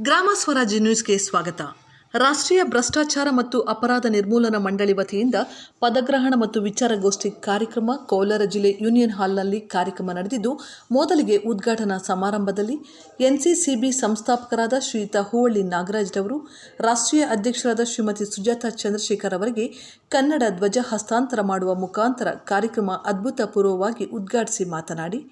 ಗ್ರಾಮ ಸ್ವರಾಜ್ಯ ನ್ಯೂಸ್ಗೆ ಸ್ವಾಗತ. ರಾಷ್ಟ್ರೀಯ ಭ್ರಷ್ಟಾಚಾರ ಮತ್ತು ಅಪರಾಧ ನಿರ್ಮೂಲನಾ ಮಂಡಳಿ ವತಿಯಿಂದ ಪದಗ್ರಹಣ ಮತ್ತು ವಿಚಾರಗೋಷ್ಠಿ ಕಾರ್ಯಕ್ರಮ ಕೋಲಾರ ಜಿಲ್ಲೆ ಯೂನಿಯನ್ ಹಾಲ್ನಲ್ಲಿ ಕಾರ್ಯಕ್ರಮ ನಡೆದಿದ್ದು, ಮೊದಲಿಗೆ ಉದ್ಘಾಟನಾ ಸಮಾರಂಭದಲ್ಲಿ ಎನ್ಸಿಸಿಬಿ ಸಂಸ್ಥಾಪಕರಾದ ಶ್ರೀಯುತ ಹೂವಳ್ಳಿ ನಾಗರಾಜ್ರವರು ರಾಷ್ಟ್ರೀಯ ಅಧ್ಯಕ್ಷರಾದ ಶ್ರೀಮತಿ ಸುಜಾತಾ ಚಂದ್ರಶೇಖರ್ ಅವರಿಗೆ ಕನ್ನಡ ಧ್ವಜ ಹಸ್ತಾಂತರ ಮಾಡುವ ಮುಖಾಂತರ ಕಾರ್ಯಕ್ರಮ ಅದ್ಭುತಪೂರ್ವವಾಗಿ ಉದ್ಘಾಟಿಸಿ ಮಾತನಾಡಿ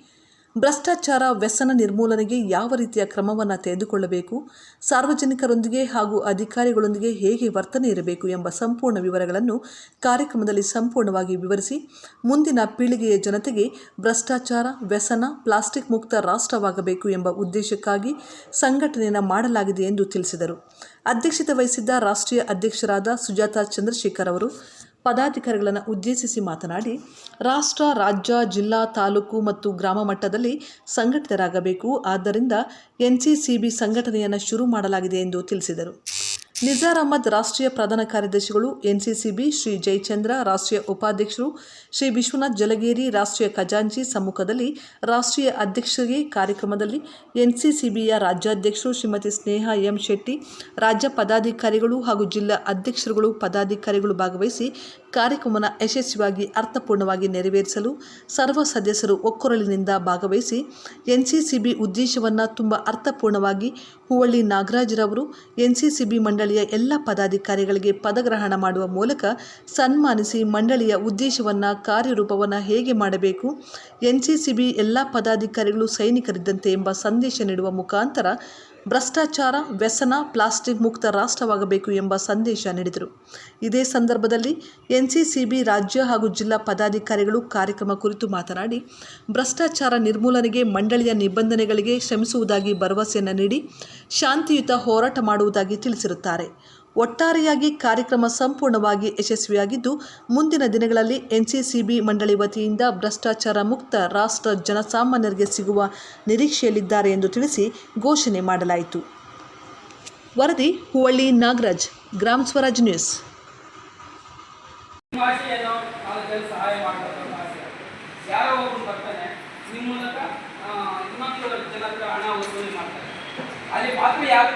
ಭ್ರಷ್ಟಾಚಾರ, ವ್ಯಸನ ನಿರ್ಮೂಲನೆಗೆ ಯಾವ ರೀತಿಯ ಕ್ರಮವನ್ನು ತೆಗೆದುಕೊಳ್ಳಬೇಕು, ಸಾರ್ವಜನಿಕರೊಂದಿಗೆ ಹಾಗೂ ಅಧಿಕಾರಿಗಳೊಂದಿಗೆ ಹೇಗೆ ವರ್ತನೆ ಇರಬೇಕು ಎಂಬ ಸಂಪೂರ್ಣ ವಿವರಗಳನ್ನು ಕಾರ್ಯಕ್ರಮದಲ್ಲಿ ಸಂಪೂರ್ಣವಾಗಿ ವಿವರಿಸಿ, ಮುಂದಿನ ಪೀಳಿಗೆಯ ಜನತೆಗೆ ಭ್ರಷ್ಟಾಚಾರ, ವ್ಯಸನ, ಪ್ಲಾಸ್ಟಿಕ್ ಮುಕ್ತ ರಾಷ್ಟ್ರವಾಗಬೇಕು ಎಂಬ ಉದ್ದೇಶಕ್ಕಾಗಿ ಸಂಘಟನೆಯನ್ನು ಮಾಡಲಾಗಿದೆ ಎಂದು ತಿಳಿಸಿದರು. ಅಧ್ಯಕ್ಷತೆ ವಹಿಸಿದ್ದ ರಾಷ್ಟ್ರೀಯ ಅಧ್ಯಕ್ಷರಾದ ಸುಜಾತಾ ಚಂದ್ರಶೇಖರ್ ಅವರು ಪದಾಧಿಕಾರಿಗಳನ್ನು ಉದ್ದೇಶಿಸಿ ಮಾತನಾಡಿ, ರಾಷ್ಟ್ರ, ರಾಜ್ಯ, ಜಿಲ್ಲಾ, ತಾಲೂಕು ಮತ್ತು ಗ್ರಾಮ ಮಟ್ಟದಲ್ಲಿ ಸಂಘಟಿತರಾಗಬೇಕು. ಆದ್ದರಿಂದ ಎನ್ಸಿಸಿಬಿ ಸಂಘಟನೆಯನ್ನು ಶುರು ಮಾಡಲಾಗಿದೆ ಎಂದು ತಿಳಿಸಿದರು. ನಿಜಾರ್ ಅಹಮದ್ ರಾಷ್ಟ್ರೀಯ ಪ್ರಧಾನ ಕಾರ್ಯದರ್ಶಿಗಳು, ಎನ್ಸಿಸಿಬಿ, ಶ್ರೀ ಜಯಚಂದ್ರ ರಾಷ್ಟ್ರೀಯ ಉಪಾಧ್ಯಕ್ಷರು, ಶ್ರೀ ವಿಶ್ವನಾಥ್ ಜಲಗೇರಿ ರಾಷ್ಟ್ರೀಯ ಖಜಾಂಚಿ ಸಮ್ಮುಖದಲ್ಲಿ ರಾಷ್ಟ್ರೀಯ ಅಧ್ಯಕ್ಷರಿಗೆ ಕಾರ್ಯಕ್ರಮದಲ್ಲಿ ಎನ್ಸಿಸಿಬಿಯ ರಾಜ್ಯಾಧ್ಯಕ್ಷರು ಶ್ರೀಮತಿ ಸ್ನೇಹ ಎಂ ಶೆಟ್ಟಿ, ರಾಜ್ಯ ಪದಾಧಿಕಾರಿಗಳು ಹಾಗೂ ಜಿಲ್ಲಾ ಅಧ್ಯಕ್ಷರುಗಳು ಪದಾಧಿಕಾರಿಗಳು ಭಾಗವಹಿಸಿ ಕಾರ್ಯಕ್ರಮವನ್ನು ಯಶಸ್ವಿಯಾಗಿ ಅರ್ಥಪೂರ್ಣವಾಗಿ ನೆರವೇರಿಸಲು ಸರ್ವ ಸದಸ್ಯರು ಒಕ್ಕೊರಲಿನಿಂದ ಭಾಗವಹಿಸಿ ಎನ್ಸಿಸಿಬಿ ಉದ್ದೇಶವನ್ನು ತುಂಬ ಅರ್ಥಪೂರ್ಣವಾಗಿ ಹೂವಳ್ಳಿ ನಾಗರಾಜರವರು, ಎನ್ಸಿಸಿಬಿ ಮಂಡಳಿಯ ಎಲ್ಲ ಪದಾಧಿಕಾರಿಗಳಿಗೆ ಪದಗ್ರಹಣ ಮಾಡುವ ಮೂಲಕ ಸನ್ಮಾನಿಸಿ ಮಂಡಳಿಯ ಉದ್ದೇಶವನ್ನು, ಕಾರ್ಯರೂಪವನ್ನು ಹೇಗೆ ಮಾಡಬೇಕು, ಎನ್ಸಿಸಿಬಿ ಎಲ್ಲ ಪದಾಧಿಕಾರಿಗಳು ಸೈನಿಕರಿದ್ದಂತೆ ಎಂಬ ಸಂದೇಶ ನೀಡುವ ಮುಖಾಂತರ ಭ್ರಷ್ಟಾಚಾರ, ವ್ಯಸನ, ಪ್ಲಾಸ್ಟಿಕ್ ಮುಕ್ತ ರಾಷ್ಟ್ರವಾಗಬೇಕು ಎಂಬ ಸಂದೇಶ ನೀಡಿದರು. ಇದೇ ಸಂದರ್ಭದಲ್ಲಿ ಎನ್ಸಿಸಿಬಿ ರಾಜ್ಯ ಹಾಗೂ ಜಿಲ್ಲಾ ಪದಾಧಿಕಾರಿಗಳು ಕಾರ್ಯಕ್ರಮ ಕುರಿತು ಮಾತನಾಡಿ, ಭ್ರಷ್ಟಾಚಾರ ನಿರ್ಮೂಲನೆಗೆ ಮಂಡಳಿಯ ನಿಬಂಧನೆಗಳಿಗೆ ಶ್ರಮಿಸುವುದಾಗಿ ಭರವಸೆಯನ್ನು ನೀಡಿ, ಶಾಂತಿಯುತ ಹೋರಾಟ ಮಾಡುವುದಾಗಿ ತಿಳಿಸಿರುತ್ತಾರೆ. ಒಟ್ಟಾರೆಯಾಗಿ ಕಾರ್ಯಕ್ರಮ ಸಂಪೂರ್ಣವಾಗಿ ಯಶಸ್ವಿಯಾಗಿದ್ದು, ಮುಂದಿನ ದಿನಗಳಲ್ಲಿ ಎನ್ಸಿಸಿಬಿ ಮಂಡಳಿ ವತಿಯಿಂದ ಭ್ರಷ್ಟಾಚಾರ ಮುಕ್ತ ರಾಷ್ಟ್ರ ಜನಸಾಮಾನ್ಯರಿಗೆ ಸಿಗುವ ನಿರೀಕ್ಷೆಯಲ್ಲಿದ್ದಾರೆ ಎಂದು ತಿಳಿಸಿ ಘೋಷಣೆ ಮಾಡಲಾಯಿತು. ವರದಿ ಹುವಳ್ಳಿ ನಾಗರಾಜ್, ಗ್ರಾಮ ಸ್ವರಾಜ್ ನ್ಯೂಸ್. ಯಾರೋ ಅಲ್ಲಿ ಪಾತ್ರ ಯಾವ